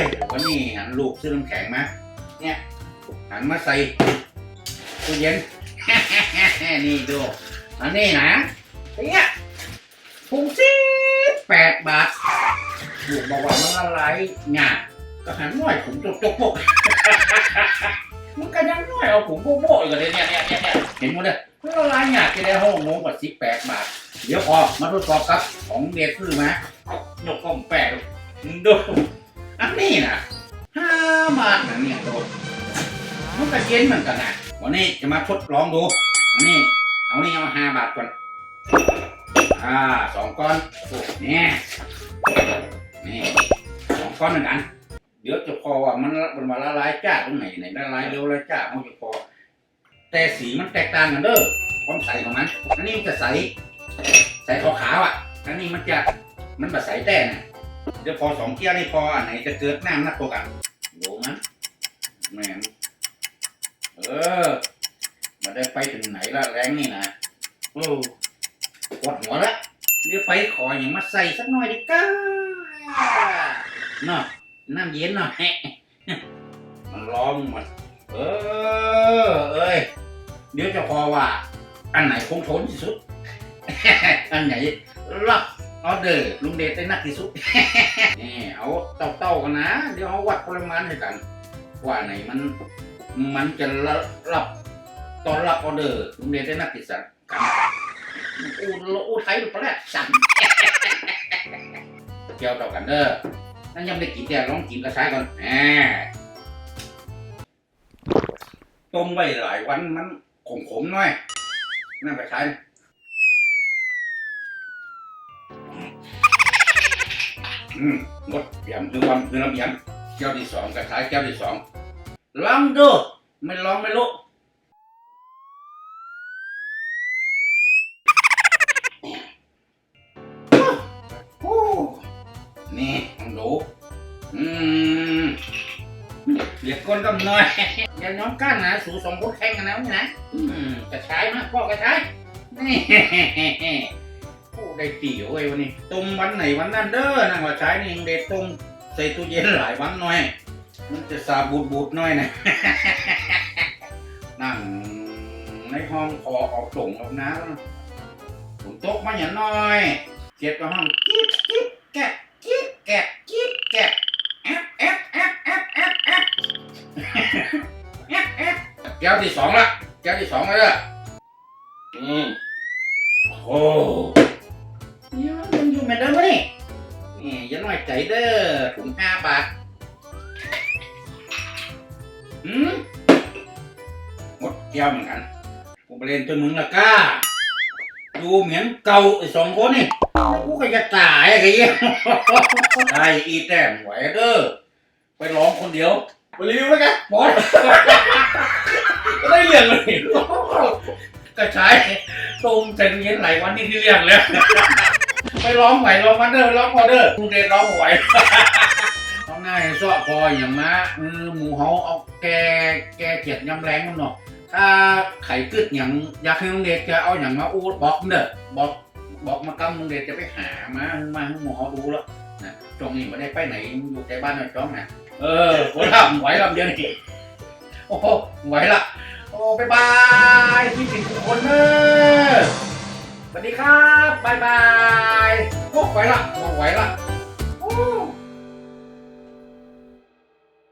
ยวันนี้หันลูกซื้อน้ำแข็งมาเนี่ยหันมาใส่ตู้เย็น นี่ดูอันนี้นะเนี่ยถุงสิบแปดบาทลูกบอกว่ามันละลายง่ายก็หันน้อยผมจกจกปกมันก็ยังน้อยเอาผมโบ้ๆอีกเลยเนี่ยเนี่ยเนี่ยเนี่ยเห็นหมดเลยมันละลายง่ายจะได้ห้องโมงกว่าสิบแปดบาท เดี๋ยวพอมาทดสอบครับของเด็ดคือมาหยกกล้องแปดดูันนี้นะห้าบาทนะเนี่ยดูมันก็เย็นเหมือนกันนะวันนี้จะมาทดลองดูอันนี้เอานี่เอาห้าบาทก่อนอ่าสองก้อนเนี่ยนี่สองก้อนเหมือนกัน เดี๋ยวจะพอว่ามันมันมาละลายจ้าตรงไหนไหนละลายเร็วละลายจ้ามันจะพอ แต่สีมันแตกต่างกันเด้อความใสของมันอันนี้มันจะใส ใสขาวๆอะอันนี้มันจะมันแบบใสแต่นะ เดี๋ยวพอสองเที่ยวนี่พออันไหนจะเกิดน้ำนักตัวกันดูมันแม่งเออมันได้ไปถึงไหนละแรงนี่นะโอ้ปวดหัวละเดี๋ยวไปขออย่างมาใส่สักหน่อยดิก้าเนาะน้ำเย็นหน่อยมันร้อนมันเออ เอ้ย เดี๋ยวจะพอว่า อันไหนคงทนที่สุด อันไหนรับ ออเดอร์ลุงเดชได้นักที่สุด นี่เอาเต้าๆกันนะ เดี๋ยวเอาวัดปริมาณให้กัน ว่าไหนมันมันจะรับตอนรับออเดอร์ลุงเดชได้นักที่สุดกันอูอูไทยหรือเปล่าสั่นเกี่ยวต่อกันเด้อนั่นยังไม่ได้กินแต่ลองกินกระชายก่อนแหมต้มไว้หลายวันมันขมๆหน่อยนั่นกระชาย อืมงดเปียมคือวันคือระเบียบแก้วที่สองกระชายแก้วที่สองลองดูไม่ลองไม่รู้นี่ลองดูอืมเรียกก้นก็หน่อยอย่าน้องก้านนะสูสองคนแข่งกันนะนี่นะอืมกระชายนะพ่อกระชายนี่ ได้ตีเว้ยวันนี้ต้มวันไหนวันนั้นเด้อนางว่าใช้นี่ยังเด็ดต้มใส่ตู้เย็นหลายวันหน่อย มันจะสาบูดบูดหน่อยนะนั่งในห้องคอออกส่งออกน้ำผมต๊ะมาอย่างน้อยเจ็บกับห้องกิ๊บกิ๊บแกะกิ๊บแกะกิ๊บแกะแอบแอบแอบแอบแอบแอบแอบแอบแก้วที่สองละแก้วที่สองแล้วเด้ออืมโอ้ นี่อยังน้อยใจเด้อถุงห้าบาทหืมหมดแก้วเหมือนกันกูไปเล่นตัวมึงละก้า ดูเหมือนเก่าไอ้สองคนนี่กูก็จะตายไอ้เงี้ยได้อีแต้มไหวเด้อไปร้องคนเดียวมารีวิวแล้วกันบอสก็ได้เรื่องเลยก็ใช้ต้มเต็มเย็นหลายวันนี่ที่เรียกแล้ว ไปร้องไหวร้องมันเดอร์ร้องพอเด้อลุงเดชร้องไหวร้องง่ายซ้อพออย่างมาเออหมูเฮาเอาแกแกเจ็ดยำแรงมันเนาะถ้าไข่กึดอย่างอยากให้ลุงเดชจะเอาอย่างมาอูดบอกมันเด้อบอกบอกมากำลุงเดชจะไปหามามาให้หมูเฮาดูแล้วนะจงนี่ไม่ได้ไปไหนอยู่แต่บ้านนะจ้องนะเออโหลำไหวลำเดียวนี่โอ้โหไหวละโอ้บายบายพี่สิงทุกคนเนอะสวัสดีครับบายบาย 我回了我回了